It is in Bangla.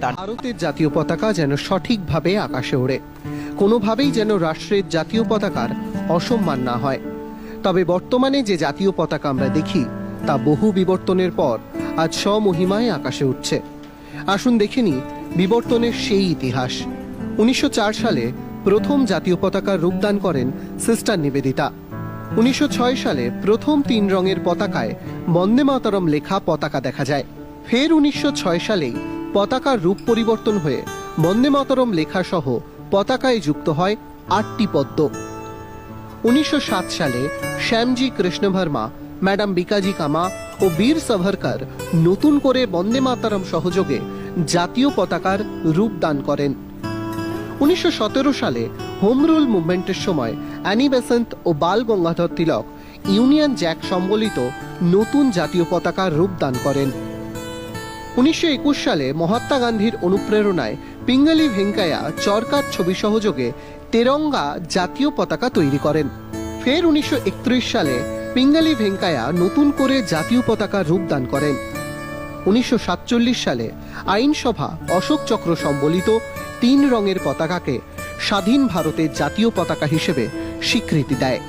ভারতের জাতীয় পতাকা যেন সঠিকভাবে আকাশে ওড়ে। কোনোভাবেই যেন রাষ্ট্রের জাতীয় পতাকার অসম্মান না হয়। তবে বর্তমানে যে জাতীয় পতাকা আমরা দেখি, তা বহু বিবর্তনের পর আজ স্বমহিমায় আকাশে উঠছে। আসুন দেখে নিই বিবর্তনের সেই ইতিহাস। উনিশশো চার সালে প্রথম জাতীয় পতাকার রূপদান করেন সিস্টার নিবেদিতা। উনিশশো ছয় সালে প্রথম তিন রঙের পতাকায় বন্দে মাতরম লেখা পতাকা দেখা যায়। ফের উনিশশো ছয় সালেই পতাকার রূপ পরিবর্তন হয়ে বন্দে মাতরম লেখা সহ পতাকায় যুক্ত হয় আটটি পদ্ম। উনিশশো সাত সালে শ্যামজি কৃষ্ণ ভার্মা ম্যাডাম বিকাজি কামা ও বীর সাভারকর নতুন করে বন্দে মাতারম সহযোগে জাতীয় পতাকার রূপ দান করেন। উনিশশো সতেরো সালে হোম রুল মুভমেন্টের সময় অ্যানি বেসেন্ট ও বাল গঙ্গাধর তিলক ইউনিয়ন জ্যাক সম্বলিত নতুন জাতীয় পতাকার রূপ দান করেন। উনিশশো একুশ সালে মহাত্মা গান্ধীর অনুপ্রেরণায় পিঙ্গালি ভেঙ্কাইয়া চরকার ছবি সহযোগে তেরঙ্গা জাতীয় পতাকা তৈরি করেন। ফের উনিশশো একত্রিশ সালে পিঙ্গালি ভেঙ্কাইয়া নতুন করে জাতীয় পতাকা রূপ দান করেন। উনিশশো সাতচল্লিশ সালে আইনসভা অশোক চক্র সম্বলিত তিন রঙের পতাকাকে স্বাধীন ভারতের জাতীয় পতাকা হিসেবে স্বীকৃতি দেয়।